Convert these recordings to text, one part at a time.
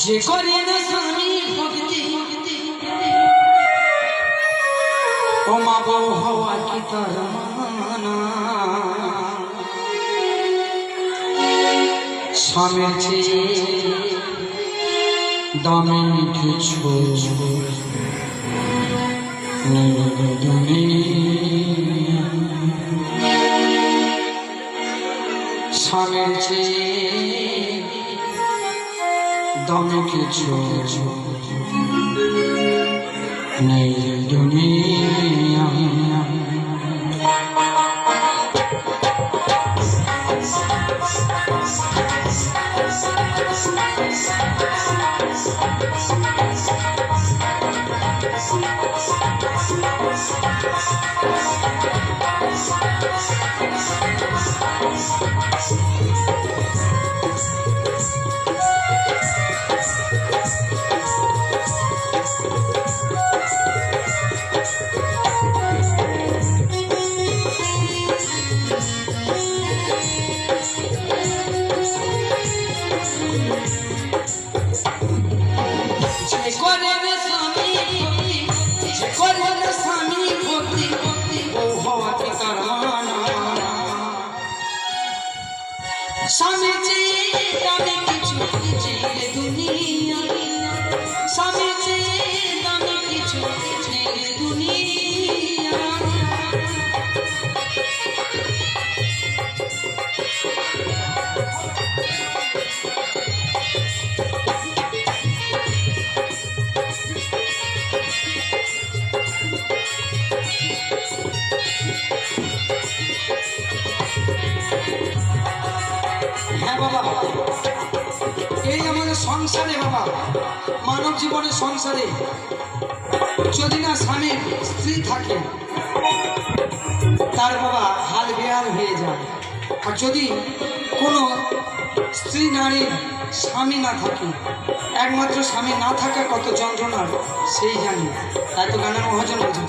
যে করে স্বামী, ভক্তি। ও মা বউ হওয়া কি তার স্বামীর চেয়ে দামে কিছু স্বামীর চেয়ে কিছু নেই দুনিয়া স্বামী আমাদের সংসারে বাবা, মানব জীবনের সংসারে। যদি না স্বামীর স্ত্রী থাকে, তার বাবা হাল বেহাল হয়ে যায়। আর যদি কোনো স্ত্রী নারীর স্বামী না থাকে, একমাত্র স্বামী না থাকা কত যন্ত্রণার সেই জানি। তাই তো গানের মহাজন বলছেন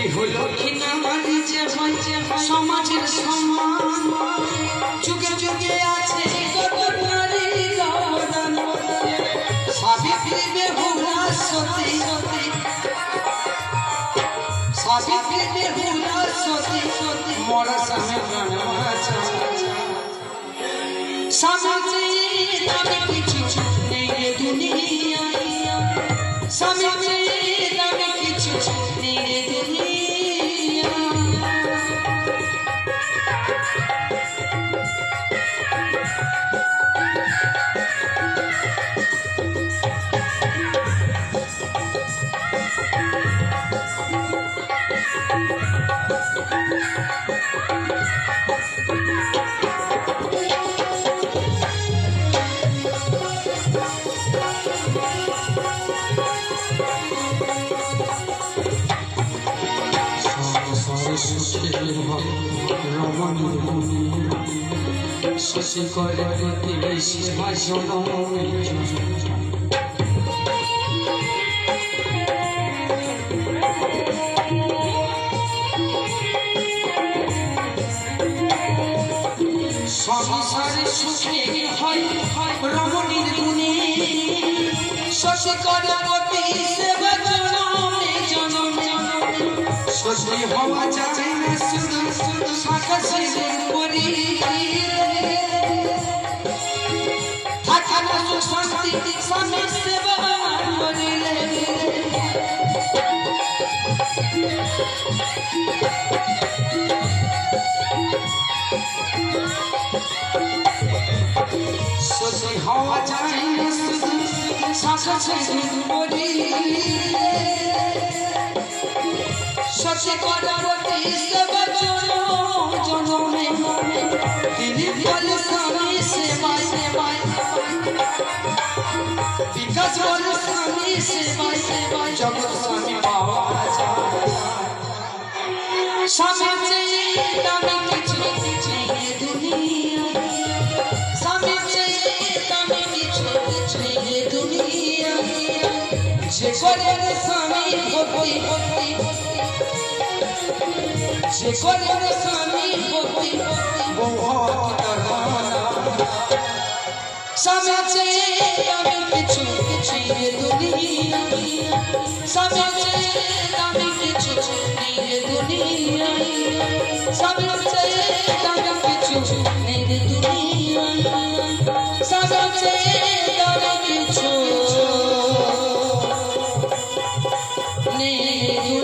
গৃহলক্ষ্মী নারী যেমন সমাজের সম্মান। যুগে যুগে আছে। সাবিত্রী বেহুলা সতী। সাবিত্রী বেহুলা সতী সতী। মোর স্বামী প্রাণ স্বামী শশী করে সেবা সংসারে সুখে হয় রমণীর গুণে শশী করে সেবা জনমে জনমে সত্যি হওয়া যায় না শুধু হওয়া যায় সত্যি করবতী জগৎ স্বামী পাওয়া যায় স্বামী চেয়ে দামি কিছু কিছু দুনিয়া স্বামী চেয়ে দামি কিছু কিছু দুনিয়া যে করে স্বামী ভক্তি ভক্তি যে করে স্বামী ভক্তি বহু সবচেয়ে দামি কিছু নেই রে দুনিয়ায় সবচেয়ে দামি কিছু নেই রে দুনিয়ায় সবচেয়ে দামি কিছু নেই